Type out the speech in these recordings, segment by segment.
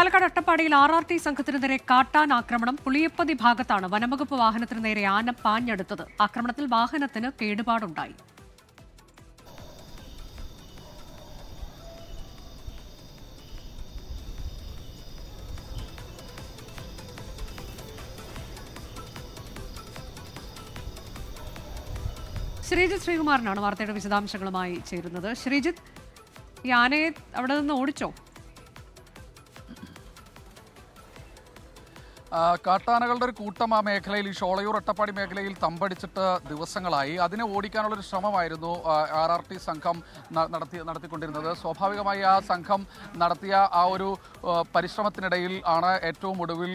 പാലക്കാട് അട്ടപ്പാടിയിൽ R R T സംഘത്തിനു നേരെ കാട്ടാൻ ആക്രമണം പുളിയപ്പതി ഭാഗത്താണ് വനംവകുപ്പ് വാഹനത്തിനു നേരെ ആന പാഞ്ഞെടുത്തത്. ആക്രമണത്തിൽ വാഹനത്തിന് കേടുപാടുണ്ടായി. ശ്രീജിത്ത് ശ്രീകുമാറിനാണ് വാർത്തയുടെ വിശദാംശങ്ങളുമായി ചേരുന്നത്. ശ്രീജിത്ത് ഈ ആനയെ അവിടെ നിന്ന് ഓടിച്ചോ? കാട്ടാനകളുടെ ഒരു കൂട്ടം ആ മേഖലയിൽ ഈ ഷോളയൂർ അട്ടപ്പാടി മേഖലയിൽ തമ്പടിച്ചിട്ട് ദിവസങ്ങളായി. അതിനെ ഓടിക്കാനുള്ളൊരു ശ്രമമായിരുന്നു ആർ ആർ ടി സംഘം നടത്തി നടത്തിക്കൊണ്ടിരുന്നത്. സ്വാഭാവികമായി ആ സംഘം നടത്തിയ ആ ഒരു പരിശ്രമത്തിനിടയിൽ ആണ് ഏറ്റവും ഒടുവിൽ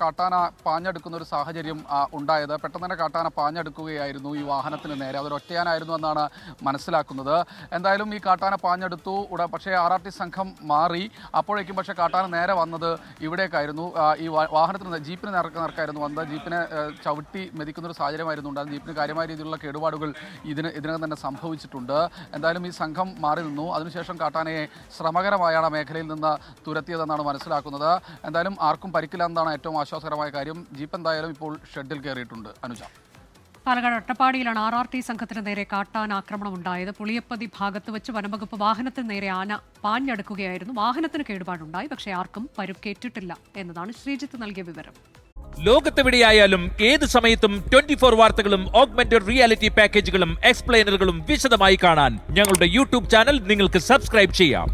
കാട്ടാന പാഞ്ഞെടുക്കുന്ന ഒരു സാഹചര്യം ഉണ്ടായത്. പെട്ടെന്ന് തന്നെ കാട്ടാന പാഞ്ഞെടുക്കുകയായിരുന്നു ഈ വാഹനത്തിന് നേരെ. അതൊരു ഒറ്റയാനായിരുന്നു എന്നാണ് മനസ്സിലാക്കുന്നത്. എന്തായാലും ഈ കാട്ടാന പാഞ്ഞെടുത്തു. ഉടൻ പക്ഷേ ആർ ആർ ടി സംഘം മാറി. അപ്പോഴേക്കും പക്ഷേ കാട്ടാന നേരെ വന്നത് ഇവിടേക്കായിരുന്നു. ഈ വാഹനത്തിന് ജീപ്പിന് നേർക്ക് നിറക്കായിരുന്നു വന്നത് ജീപ്പിനെ ചവിട്ടി മെതിക്കുന്ന ഒരു സാഹചര്യമായിരുന്നു ഉണ്ടായത്. ജീപ്പിന് കാര്യമായ രീതിയിലുള്ള കേടുപാടുകൾ ഇതിന് ഇതിനകം തന്നെ സംഭവിച്ചിട്ടുണ്ട്. എന്തായാലും ഈ സംഘം മാറി നിന്നു. അതിനുശേഷം കാട്ടാനയെ ശ്രമകരമായാണ് മേഖലയിൽ നിന്ന് തുരത്തിയതെന്നാണ് മനസ്സിലാക്കുന്നത്. എന്തായാലും ആർക്കും പരിക്കില്ല എന്നതാണ് ഏറ്റവും ആശ്വാസകരമായ കാര്യം. ജീപ്പ് എന്തായാലും ഇപ്പോൾ ഷെഡിൽ കയറിയിട്ടുണ്ട്. അനുജ. പാലക്കാട് അട്ടപ്പാടിയിലാണ് ആർ ആർ ടി സംഘത്തിന് നേരെ കാട്ടാൻ ആക്രമണം ഉണ്ടായത് പുളിയപ്പതി ഭാഗത്ത് വെച്ച് വനംവകുപ്പ് വാഹനത്തിന് നേരെ ആന പാഞ്ഞടുക്കുകയായിരുന്നു. വാഹനത്തിന് കേടുപാടുണ്ടായി പക്ഷേ ആർക്കും പരുക്കേറ്റിട്ടില്ല എന്നതാണ് ശ്രീജിത്ത് നൽകിയ വിവരം. ലോകത്തെവിടെയായാലും ഏത് സമയത്തും ട്വന്റി ഫോർ വാർത്തകളും ഓഗ്മെന്റഡ് റിയാലിറ്റി പാക്കേജുകളും എക്സ്പ്ലെയിനറുകളും വിശദമായി കാണാൻ ഞങ്ങളുടെ യൂട്യൂബ് ചാനൽ നിങ്ങൾക്ക് സബ്സ്ക്രൈബ് ചെയ്യാം.